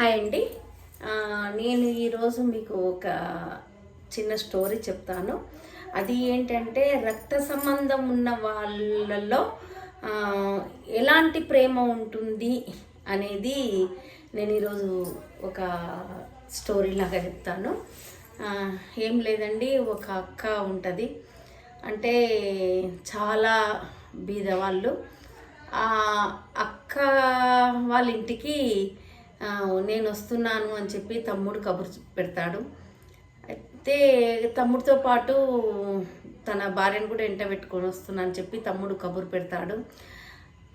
Hi అండి. నేను ఈరోజు మీకు ఒక చిన్న స్టోరీ చెప్తాను. అది ఏంటంటే రక్త సంబంధం ఉన్న వాళ్ళలో ఎలాంటి ప్రేమ ఉంటుంది అనేది నేను ఈరోజు ఒక స్టోరీ లాగా చెప్తాను. ఏం లేదండి ఒక అక్క ఉంటుంది. అంటే చాలా బీదవాళ్ళు. ఆ అక్క వాళ్ళ ఇంటికి నేను వస్తున్నాను అని చెప్పి తమ్ముడు కబురు పెడతాడు. అయితే తమ్ముడితో పాటు తన భార్యను కూడా ఎంట పెట్టుకొని వస్తున్నాను అని చెప్పి తమ్ముడు కబురు పెడతాడు.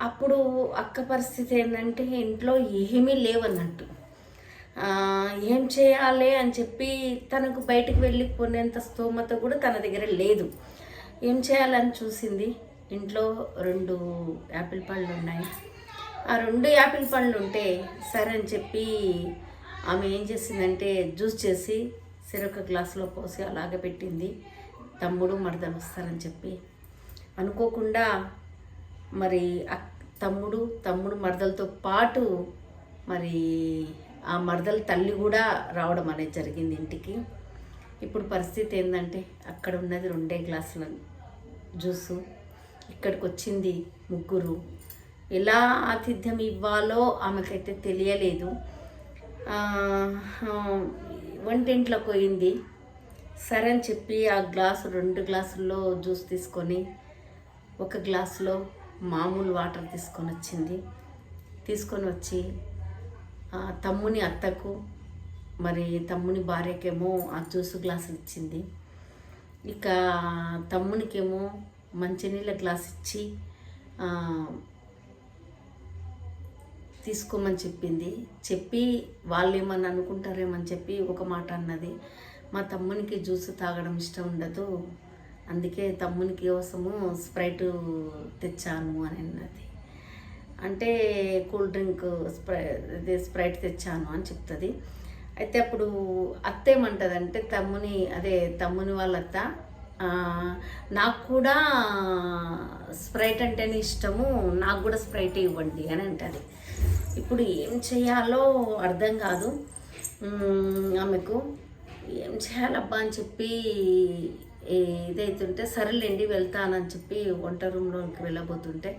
అప్పుడు అక్క పరిస్థితి ఏంటంటే ఇంట్లో ఏమీ లేవన్నట్టు. ఏం చేయాలి అని చెప్పి తనకు బయటకు వెళ్ళి కొనేంత స్తోమత కూడా తన దగ్గర లేదు. ఏం చేయాలని చూసింది? ఇంట్లో రెండు యాపిల్ పళ్ళు ఉన్నాయి. ఆ రెండు యాపిల్ పండ్లు ఉంటే సరే అని చెప్పి ఆమె ఏం చేసిందంటే జ్యూస్ చేసి సిరొక గ్లాసులో పోసి అలాగే పెట్టింది. తమ్ముడు మరదలు వస్తారని చెప్పి. అనుకోకుండా మరి అక్- తమ్ముడు తమ్ముడు మరదలతో పాటు మరి ఆ మరదల తల్లి కూడా రావడం అనేది జరిగింది ఇంటికి. ఇప్పుడు పరిస్థితి ఏంటంటే అక్కడ ఉన్నది రెండే గ్లాసుల జ్యూసు ఇక్కడికి వచ్చింది ముగ్గురు. ఎలా ఆతిథ్యం ఇవ్వాలో ఆమెకైతే తెలియలేదు. వంటింట్లో పోయింది. సరే అని చెప్పి ఆ గ్లాసు రెండు గ్లాసుల్లో జ్యూస్ తీసుకొని ఒక గ్లాసులో మామూలు వాటర్ తీసుకొని వచ్చింది. తీసుకొని వచ్చి తమ్ముని అత్తకు మరి తమ్ముని భార్యకేమో ఆ జ్యూస్ గ్లాస్ ఇచ్చింది. ఇక తమ్మునికేమో మంచినీళ్ళ గ్లాస్ ఇచ్చి తీసుకోమని చెప్పింది. చెప్పి వాళ్ళు ఏమని అనుకుంటారేమని చెప్పి ఒక మాట అన్నది. మా తమ్మునికి జ్యూస్ తాగడం ఇష్టం ఉండదు. అందుకే తమ్మునికి కోసము స్ప్రైట్ తెచ్చాను అని అన్నది. అంటే కూల్ డ్రింక్ స్ప్రై ఇది స్ప్రైట్ తెచ్చాను అని చెప్తుంది. అయితే అప్పుడు అత్త ఏమంటుంది అంటే తమ్ముని అదే తమ్ముని వాళ్ళ అత్త నాకు కూడా స్ప్రైట్ అంటేనే ఇష్టము నాకు కూడా స్ప్రైట్ ఇవ్వండి అని అంటది. ఇప్పుడు ఏం చేయాలో అర్థం కాదు. ఆమెకు ఏం చేయాలబ్బా అని చెప్పి ఇదైతుంటే సరేలేండి వెళ్తానని చెప్పి వంట రూమ్లోకి వెళ్ళబోతుంటే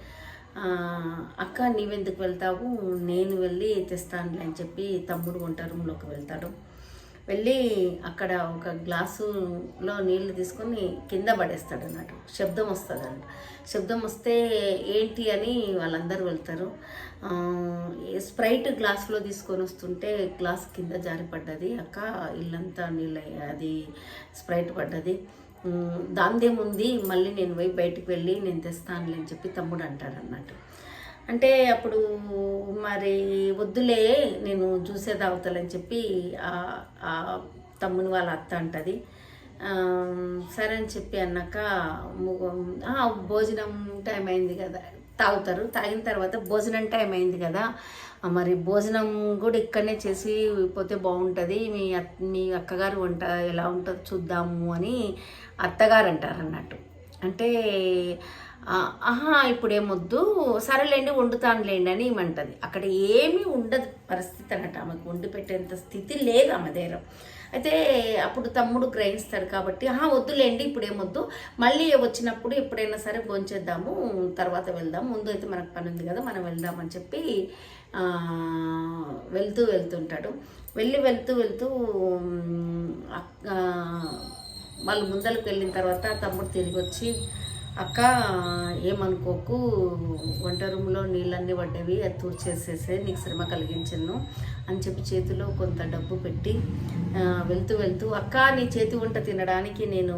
అక్క నీవెందుకు వెళ్తావు? నేను వెళ్ళి తెస్తానులే అని చెప్పి తమ్ముడు వంట రూమ్లోకి వెళ్తాడు. వెళ్ళి అక్కడ ఒక గ్లాసులో నీళ్ళు తీసుకొని కింద పడేస్తాడు అన్నట్టు శబ్దం వస్తుంది అంట శబ్దం వస్తే ఏంటి అని వాళ్ళందరూ వెళ్తారు. స్ప్రైట్ గ్లాస్లో తీసుకొని వస్తుంటే గ్లాస్ కింద జారి పడ్డది. అక్క ఇల్లంతా నీళ్ళ అది స్ప్రైట్ పడ్డది. దాందేముంది? మళ్ళీ నేను పోయి బయటకు వెళ్ళి నేను తెస్తానులే అని చెప్పి తమ్ముడు అంటాడు అన్నట్టు అంటే అప్పుడు మరి వద్దులే నేను చూసే తాగుతాలని చెప్పి ఆ- తమ్ముని వాళ్ళ అత్త అంటది. సరే అని చెప్పి అన్నాక భోజనం టైం అయింది కదా తాగుతారు. తాగిన తర్వాత భోజనం టైం అయింది కదా మరి భోజనం కూడా ఇక్కడనే చేసి పోతే బాగుంటుంది. మీ అత్ మీ అక్కగారు వంట ఎలా ఉంటుందో చూద్దాము అని అత్తగారు అంటారు అన్నట్టు అంటే ఆహా ఇప్పుడు ఏమొద్దు సరేలేండి వండుతానులేండి అని ఏమంటది. అక్కడ ఏమీ ఉండదు పరిస్థితి అన్నట్టు ఆమెకు వండి పెట్టేంత స్థితి లేదు ఆమె దగ్గర. అయితే అప్పుడు తమ్ముడు గ్రహిస్తాడు కాబట్టి ఆహా వద్దులేండి ఇప్పుడు ఏమొద్దు మళ్ళీ వచ్చినప్పుడు ఎప్పుడైనా సరే భోంచేద్దాము. తర్వాత వెళ్దాం. ముందు అయితే మనకు పని ఉంది కదా మనం వెళ్దామని చెప్పి వెళ్తూ వెళ్తుంటాడు. వెళ్ళి వెళ్తూ వెళ్తూ వాళ్ళు ముందరకు వెళ్ళిన తర్వాత తమ్ముడు తిరిగి వచ్చి అక్క ఏమనుకోకు వంట రూమ్లో నీళ్ళన్నీ పడ్డవి అది తూర్చేసేసే నీకు శ్రమ కలిగించను అని చెప్పి చేతిలో కొంత డబ్బు పెట్టి వెళ్తూ వెళ్తూ అక్క నీ చేతి వంట తినడానికి నేను